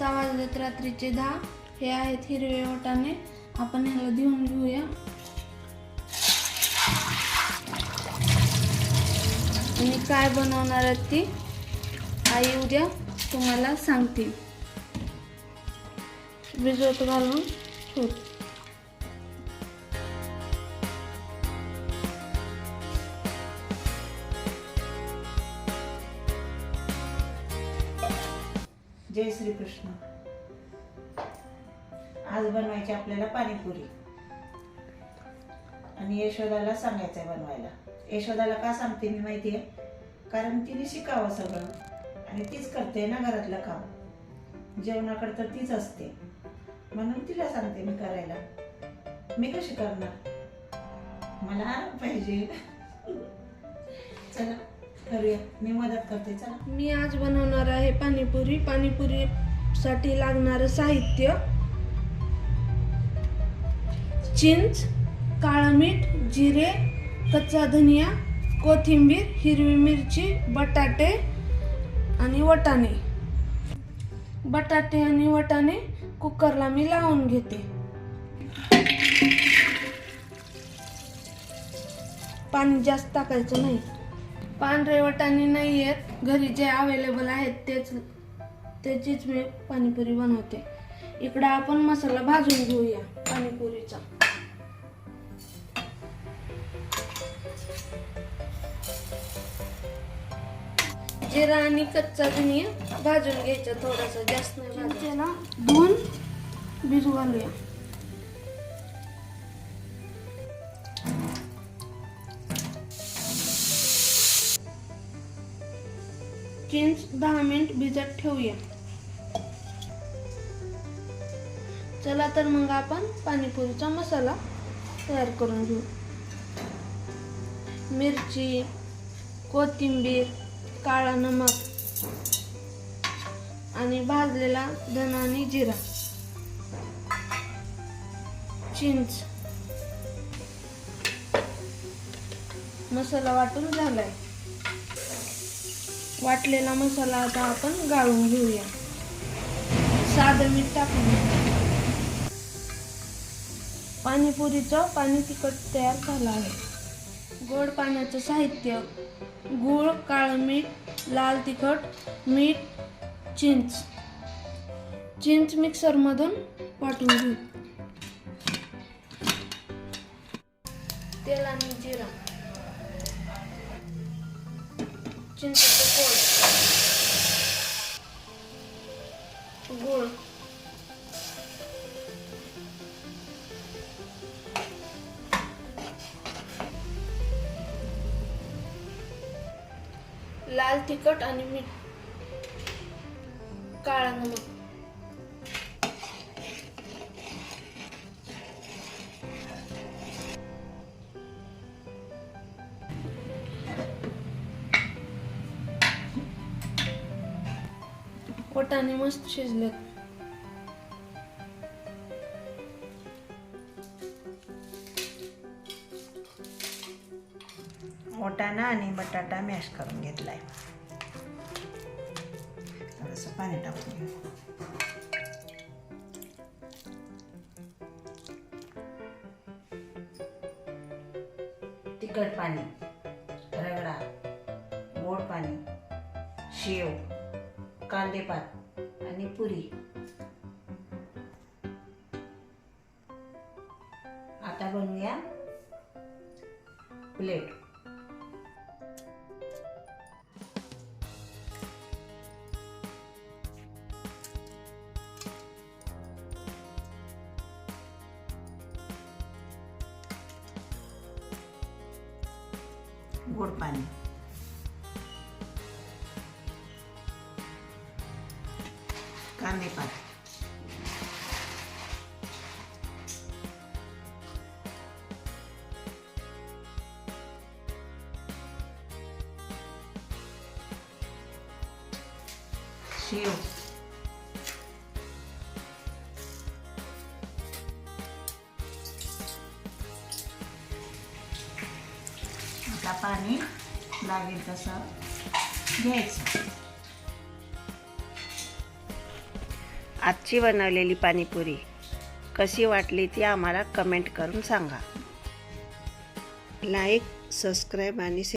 वाजता वाजलेत रात्रीचे दहा. हे आहेत हिरवे वाटाणे. आपण ह्याला देऊन घेऊया. आणि काय बनवणार आहेत ती? आई उद्या तुम्हाला सांगतील. भिजवत घालून ठेव जय श्रीकृष्ण. आज बनवायची आपल्याला पाणीपुरी. आणि यशोदाला सांगायचं आहे बनवायला. यशोदाला का सांगते मी माहिती आहे कारण तिने शिकावं सगळं. आणि तीच करते ना घरातलं काम. जेवणाकडे तर तीच असते. म्हणून तिला सांगते मी करायला. मी कशी करणार? मला आराम पाहिजे. चला. करूया. मी मदत करते चला. मी आज बनवणार आहे पाणीपुरी. पाणीपुरीसाठी लागणारं साहित्य. चिंच काळं मीठ जिरे कच्चा धनिया कोथिंबीर हिरवी मिरची बटाटे आणि वटाणे. बटाटे आणि वटाणे कुकरला मी लावून घेते. पाणी जास्त टाकायचं नाही. पांढरे वटाणे नाही आहेत घरी जे अवेलेबल आहेत तेच त्याचीच मी पाणीपुरी बनवते. इकडं आपण मसाला भाजून घेऊया पाणीपुरीचा. जिरा आणि कच्चा धनिया भाजून घ्यायचा थोडासा जास्त नाही ना धुवून भिजू घालूया चिंच दहा मिनिट भिजत ठेवूया. चला तर मग आपण पाणीपुरीचा मसाला तयार करून घेऊ. मिरची कोथिंबीर काळा नमक आणि भाजलेला धना आणि जिरा. चिंच. मसाला वाटून झालाय. वाटलेला मसाला आता आपण गाळून घेऊया. साधं मीठ टाकून पाणीपुरीचं पाणी तिखट तयार झालं आहे. गोड पाण्याचं साहित्य गूळ काळं मीठ लाल तिखट मीठ चिंच. चिंच मिक्सरमधून वाटून घेऊ. तेल आणि जिरा. चिंचेचं गूळ लाल तिखट आणि मीठ. काळा नमक. वटाणे मस्त शिजलेत. वटाणा आणि बटाटा मॅश करून घेतलाय. थोडंसं पाणी टाकून घेऊ. तिखट पाणी रगडा गोड पाणी शेव. कांदेपात आणि पुरी. आता बनवूया प्लेट. गोड पाणी. कांदेपात शेव आता पाणी लागेल तसं घ्यायचं आजची बनवलेली पाणीपुरी. कशी वाटली ती आम्हाला कमेंट करून सांगा. लाईक सबस्क्राईब आणि